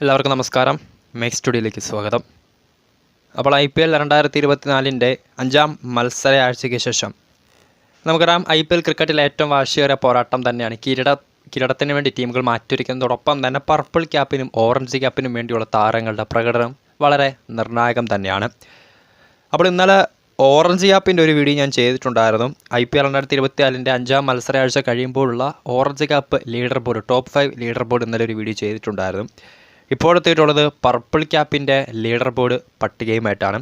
എല്ലാവർക്കും നമസ്കാരം. മേക്ക് സ്റ്റുഡിയോയിലേക്ക് സ്വാഗതം. അപ്പോൾ ഐ പി എൽ രണ്ടായിരത്തി ഇരുപത്തിനാലിന്റെ അഞ്ചാം മത്സര ആഴ്ചയ്ക്ക് ശേഷം നമുക്കറിയാം ഐ പി എൽ ക്രിക്കറ്റിലെ ഏറ്റവും വാശിയേറിയ പോരാട്ടം തന്നെയാണ്. കിരീട കിരീടത്തിന് വേണ്ടി ടീമുകൾ മാറ്റിവരിക്കുന്നതോടൊപ്പം തന്നെ പർപ്പിൾ ക്യാപ്പിനും ഓറഞ്ച് ക്യാപ്പിനും വേണ്ടിയുള്ള താരങ്ങളുടെ പ്രകടനം വളരെ നിർണായകം തന്നെയാണ്. അപ്പോൾ ഇന്നലെ ഓറഞ്ച് ക്യാപ്പിന്റെ ഒരു വീഡിയോ ഞാൻ ചെയ്തിട്ടുണ്ടായിരുന്നു. ഐ പി എൽ രണ്ടായിരത്തി ഇരുപത്തിനാലിന്റെ അഞ്ചാം മത്സരയാഴ്ച കഴിയുമ്പോഴുള്ള orange cap leaderboard top five leaderboard ഇന്നലെ ഒരു വീഡിയോ ചെയ്തിട്ടുണ്ടായിരുന്നു. ഇപ്പോഴെത്തിയിട്ടുള്ളത് പർപ്പിൾ ക്യാപ്പിന്റെ ലീഡർ ബോർഡ് പട്ടികയുമായിട്ടാണ്.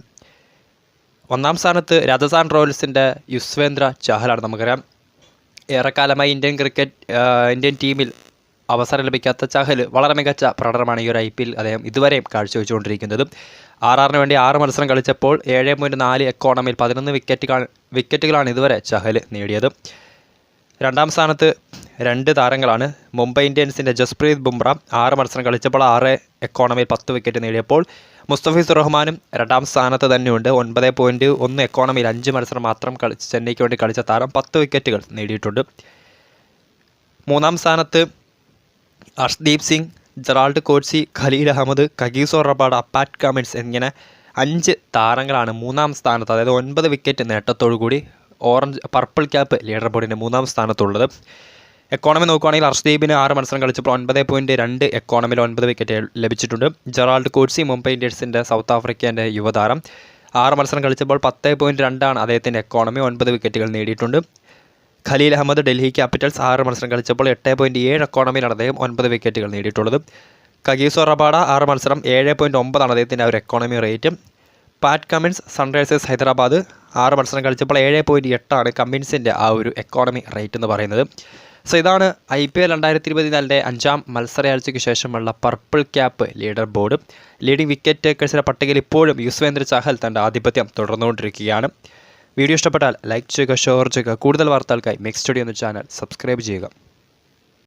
ഒന്നാം സ്ഥാനത്ത് രാജസ്ഥാൻ റോയൽസിന്റെ യുസ്വേന്ദ്ര ചഹലാണ് നമുക്കറിയാം. ഏറെക്കാലമായി ഇന്ത്യൻ ക്രിക്കറ്റ് ഇന്ത്യൻ ടീമിൽ അവസരം ലഭിക്കാത്ത ചഹൽ വളരെ മികച്ച പ്രകടനമാണ് ഈ ഒരു ഐ പി എൽ അദ്ദേഹം ഇതുവരെയും കാഴ്ചവെച്ചുകൊണ്ടിരിക്കുന്നത്. ആർ ആറിന് വേണ്ടി ആറ് മത്സരം കളിച്ചപ്പോൾ ഏഴ് പോയിന്റ് നാല് എക്കോണമിയിൽ പതിനൊന്ന് വിക്കറ്റുകൾ വിക്കറ്റുകളാണ് ഇതുവരെ ചഹൽ നേടിയത്. രണ്ടാം സ്ഥാനത്ത് രണ്ട് താരങ്ങളാണ്. മുംബൈ ഇന്ത്യൻസിന്റെ ജസ്പ്രീത് ബുംറ ആറ് മത്സരം കളിച്ചപ്പോൾ ആറ് എക്കോണമിയിൽ പത്ത് വിക്കറ്റ് നേടിയപ്പോൾ മുസ്തഫീസ് റഹ്മാനും രണ്ടാം സ്ഥാനത്ത് തന്നെയുണ്ട്. ഒൻപത് പോയിന്റ് ഒന്ന് എക്കോണമിയിൽ അഞ്ച് മത്സരം മാത്രം കളിച്ച് ചെന്നൈക്ക് വേണ്ടി കളിച്ച താരം പത്ത് വിക്കറ്റുകൾ നേടിയിട്ടുണ്ട്. മൂന്നാം സ്ഥാനത്ത് Arshdeep Singh Gerald Coetzee Khaleel Ahmed Kagiso Rabada അപ്പാറ്റ് Cummins എന്നിങ്ങനെ അഞ്ച് താരങ്ങളാണ് മൂന്നാം സ്ഥാനത്ത്. അതായത് ഒൻപത് വിക്കറ്റ് നേട്ടത്തോടു കൂടി ഓറഞ്ച് പർപ്പിൾ ക്യാപ്പ് ലീഡർ ബോർഡിന്റെ മൂന്നാം സ്ഥാനത്തുള്ളത്. എക്കോണമി നോക്കുകയാണെങ്കിൽ അർഷ്ദീപിന് ആറ് മത്സരം കളിച്ചപ്പോൾ ഒൻപത് പോയിന്റ് രണ്ട് എക്കോണമിൽ ഒൻപത് വിക്കറ്റ് ലഭിച്ചിട്ടുണ്ട്. ജെറാൾഡ് കോഡ്സി മുംബൈ ഇന്ത്യൻസിന്റെ സൗത്ത് ആഫ്രിക്കേന്റെ യുവതാരം. ആറ് മത്സരം കളിച്ചപ്പോൾ പത്ത് പോയിന്റ് രണ്ടാണ് അദ്ദേഹത്തിന്റെ എക്കോണമി ഒൻപത് വിക്കറ്റുകൾ നേടിയിട്ടുണ്ട്. ഖലീൽ അഹമ്മദ് ഡൽഹി ക്യാപിറ്റൽസ് ആറ് മത്സരം കളിച്ചപ്പോൾ എട്ട് പോയിന്റ് ഏഴ് എക്കോണമിയിലാണ് അദ്ദേഹം ഒൻപത് വിക്കറ്റുകൾ നേടിയിട്ടുള്ളത്. കഗീസോ റബാഡ ആറ് മത്സരം ഏഴ് പോയിന്റ് ഒമ്പതാണ് അദ്ദേഹത്തിന്റെ ഒരു economy rate Pat Cummins Sunrisers Hyderabad. ആറ് മത്സരം കളിച്ചപ്പോൾ ഏഴ് പോയിന്റ് എട്ടാണ് കമ്മിൻസിന്റെ ആ ഒരു എക്കോണമി റേറ്റ് എന്ന് പറയുന്നത്. സോ ഇതാണ് ഐ പി എൽ രണ്ടായിരത്തി ഇരുപത്തിനാലിന്റെ അഞ്ചാം മത്സരയാഴ്ചയ്ക്ക് ശേഷമുള്ള purple cap leader board leading wicket ടേക്കേഴ്സിന്റെ പട്ടികയിൽ ഇപ്പോഴും യുസ്വേന്ദ്ര ചഹൽ തന്റെ ആധിപത്യം തുടർന്നുകൊണ്ടിരിക്കുകയാണ്. വീഡിയോ ഇഷ്ടപ്പെട്ടാൽ ലൈക്ക് ചെയ്യുക ഷെയർ ചെയ്യുക. കൂടുതൽ വാർത്തകൾക്കായി മെക്സ് സ്റ്റുഡിയോ എന്ന ചാനൽ സബ്സ്ക്രൈബ് ചെയ്യുക.